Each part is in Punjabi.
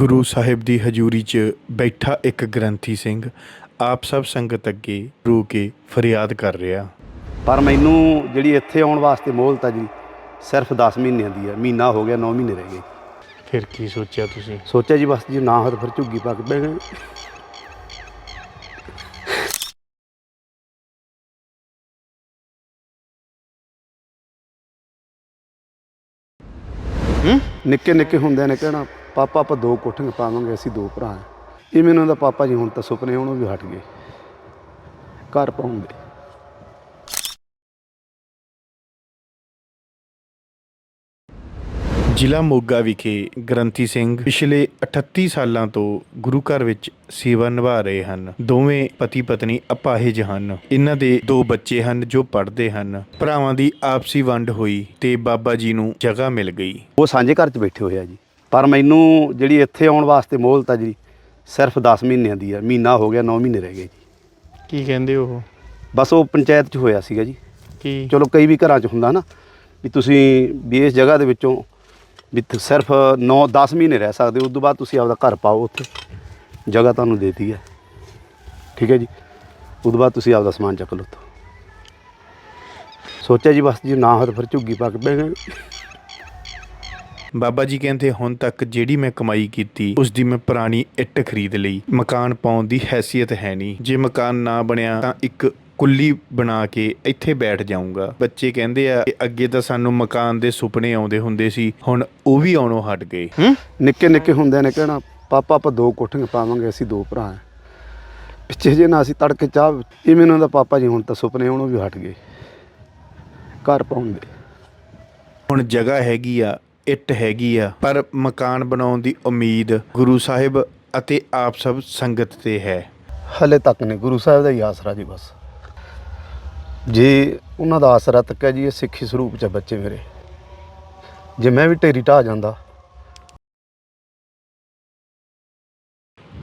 ਗੁਰੂ ਸਾਹਿਬ ਦੀ ਹਜ਼ੂਰੀ 'ਚ ਬੈਠਾ ਇੱਕ ਗ੍ਰੰਥੀ ਸਿੰਘ ਆਪ ਸਭ ਸੰਗਤ ਅੱਗੇ ਰੂ ਕੇ ਫਰਿਆਦ ਕਰ ਰਿਹਾ। ਪਰ ਮੈਨੂੰ ਜਿਹੜੀ ਇੱਥੇ ਆਉਣ ਵਾਸਤੇ ਮੋਹਲਤ ਆ ਜੀ ਸਿਰਫ 10 ਮਹੀਨਿਆਂ ਦੀ ਆ। ਮਹੀਨਾ ਹੋ ਗਿਆ 9 ਮਹੀਨੇ ਰਹਿ ਗਏ। ਫਿਰ ਕੀ ਸੋਚਿਆ ਤੁਸੀਂ? ਸੋਚਿਆ ਜੀ ਬਸ ਜੀ ਨਾ ਹੋ ਤਾਂ ਫਿਰ ਝੁੱਗੀ ਪਾ ਕੇ ਬਹਿ ਗਏ ਨਿੱਕੇ ਨਿੱਕੇ ਹੁੰਦਿਆਂ ਨੇ ਕਹਿਣਾ ਪਾਪਾ ਆਪਾਂ ਦੋ ਕੋਠੀਆਂ ਪਾਵਾਂਗੇ ਅਸੀਂ ਦੋ ਭਰਾ ਹਾਂ। ਇਹ ਮੈਨੂੰ ਦਾ ਪਾਪਾ ਜੀ ਹੁਣ ਤਾਂ ਸੁਪਨੇ ਉਹਨੂੰ ਵੀ ਹਟ ਗਏ। ਘਰ ਪਾਉਂਦੇ। ਜ਼ਿਲ੍ਹਾ ਮੋਗਾ ਵਿਖੇ ਗ੍ਰੰਥੀ ਸਿੰਘ ਪਿਛਲੇ 38 ਸਾਲਾਂ ਤੋਂ ਗੁਰੂ ਘਰ ਵਿੱਚ ਸੇਵਾ ਨਿਭਾ ਰਹੇ ਹਨ। ਦੋਵੇਂ ਪਤੀ ਪਤਨੀ ਅਪਾਹਿਜ ਹਨ। ਇਹਨਾਂ ਦੇ ਦੋ ਬੱਚੇ ਹਨ ਜੋ ਪੜ੍ਹਦੇ ਹਨ। ਭਰਾਵਾਂ ਦੀ ਆਪਸੀ ਵੰਡ ਹੋਈ ਤੇ ਬਾਬਾ ਜੀ ਨੂੰ ਜਗ੍ਹਾ ਮਿਲ ਗਈ। ਉਹ ਸਾਂਝੇ ਘਰ 'ਚ ਬੈਠੇ ਹੋਏ ਆ ਜੀ। ਪਰ ਮੈਨੂੰ ਜਿਹੜੀ ਇੱਥੇ ਆਉਣ ਵਾਸਤੇ ਮੋਹਲਤ ਆ ਜੀ ਸਿਰਫ 10 ਮਹੀਨਿਆਂ ਦੀ ਆ ਮਹੀਨਾ ਹੋ ਗਿਆ 9 ਮਹੀਨੇ ਰਹਿ ਗਏ ਜੀ। ਕੀ ਕਹਿੰਦੇ ਉਹ? ਬਸ ਉਹ ਪੰਚਾਇਤ 'ਚ ਹੋਇਆ ਸੀਗਾ ਜੀ। ਕੀ? ਚਲੋ ਕਈ ਵੀ ਘਰਾਂ 'ਚ ਹੁੰਦਾ ਨਾ ਵੀ ਤੁਸੀਂ ਵੀ ਇਸ ਜਗ੍ਹਾ ਦੇ ਵਿੱਚੋਂ ਵੀ ਤ- ਸਿਰਫ 9 10 ਮਹੀਨੇ ਰਹਿ ਸਕਦੇ ਹੋ ਉਸ ਤੋਂ ਬਾਅਦ ਤੁਸੀਂ ਆਪਦਾ ਘਰ ਪਾਓ ਉੱਥੇ। ਜਗ੍ਹਾ ਤੁਹਾਨੂੰ ਦੇਤੀ ਹੈ ਠੀਕ ਹੈ ਜੀ। ਉਸ ਤੋਂ ਬਾਅਦ ਤੁਸੀਂ ਆਪਦਾ ਸਮਾਨ ਚੱਕ ਲਓ ਉੱਥੋਂ। ਸੋਚਿਆ ਜੀ ਬਸ ਜੀ ਨਾ ਹੋ ਤਾਂ ਫਿਰ ਝੁੱਗੀ ਪਾ ਕੇ ਬਹਿ ਗਏ। ਬਾਬਾ ਜੀ ਕਹਿੰਦੇ ਹੁਣ ਤੱਕ ਜਿਹੜੀ ਮੈਂ ਕਮਾਈ ਕੀਤੀ ਉਸ ਦੀ ਮੈਂ ਪੁਰਾਣੀ ਇੱਟ ਖਰੀਦ ਲਈ। ਮਕਾਨ ਪਾਉਣ ਦੀ ਹੈਸੀਅਤ ਹੈ ਨਹੀਂ। ਜੇ ਮਕਾਨ ਨਾ ਬਣਿਆ ਤਾਂ ਇੱਕ ਕੁੱਲੀ ਬਣਾ ਕੇ ਇੱਥੇ ਬੈਠ ਜਾਊਂਗਾ। ਬੱਚੇ ਕਹਿੰਦੇ ਆ ਕਿ ਅੱਗੇ ਤਾਂ ਸਾਨੂੰ ਮਕਾਨ ਦੇ ਸੁਪਨੇ ਆਉਂਦੇ ਹੁੰਦੇ ਸੀ ਹੁਣ ਉਹ ਵੀ ਆਉਣੋਂ ਹਟ ਗਏ। ਨਿੱਕੇ ਨਿੱਕੇ ਹੁੰਦਿਆਂ ਨੇ ਕਹਿਣਾ ਪਾਪਾ ਆਪਾਂ ਦੋ ਕੋਠੀਆਂ ਪਾਵਾਂਗੇ ਅਸੀਂ ਦੋ ਭਰਾ ਹਾਂ। ਪਿੱਛੇ ਜੇ ਨਾ ਅਸੀਂ ਤੜਕੇ ਚਾਹ ਇਹ ਮੈਨੂੰ ਦਾ ਪਾਪਾ ਜੀ ਹੁਣ ਤਾਂ ਸੁਪਨੇ ਉਹਨੂੰ ਵੀ ਹਟ ਗਏ। ਘਰ ਪਾਉਂਦੇ। ਹੁਣ ਜਗ੍ਹਾ ਹੈਗੀ ਆ ਇੱਟ ਹੈਗੀ ਆ। ਪਰ ਮਕਾਨ ਬਣਾਉਣ ਦੀ ਉਮੀਦ ਗੁਰੂ ਸਾਹਿਬ ਅਤੇ ਆਪ ਸਭ ਸੰਗਤ ਤੇ ਹੈ। ਹਲੇ ਤੱਕ ਨਹੀਂ ਗੁਰੂ ਸਾਹਿਬ ਦਾ ਹੀ ਆਸਰਾ ਜੀ ਬਸ। ਜੇ ਉਹਨਾਂ ਦਾ ਆਸਰਾ ਤੱਕ ਹੈ ਜੀ ਇਹ ਸਿੱਖੀ ਸਰੂਪ ਚ ਆ ਬੱਚੇ ਮੇਰੇ। ਜੇ ਮੈਂ ਵੀ ਢੇਰੀ ਢਾਹ ਜਾਂਦਾ।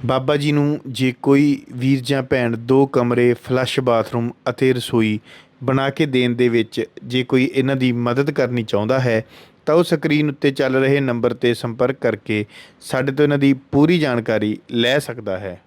ਬਾਬਾ ਜੀ ਨੂੰ ਜੇ ਕੋਈ ਵੀਰ ਜਾਂ ਭੈਣ ਦੋ ਕਮਰੇ ਫਲੱਸ਼ ਬਾਥਰੂਮ ਅਤੇ ਰਸੋਈ ਬਣਾ ਕੇ ਦੇਣ ਦੇ ਵਿੱਚ ਜੇ ਕੋਈ ਇਹਨਾਂ ਦੀ ਮਦਦ ਕਰਨੀ ਚਾਹੁੰਦਾ ਹੈ ਤਾਂ ਉਹ ਸਕਰੀਨ ਉੱਤੇ ਚੱਲ ਰਹੇ ਨੰਬਰ ਤੇ ਸੰਪਰਕ ਕਰਕੇ ਸਾਡੇ ਤੋਂ ਇਹਨਾਂ ਦੀ ਪੂਰੀ ਜਾਣਕਾਰੀ ਲੈ ਸਕਦਾ ਹੈ।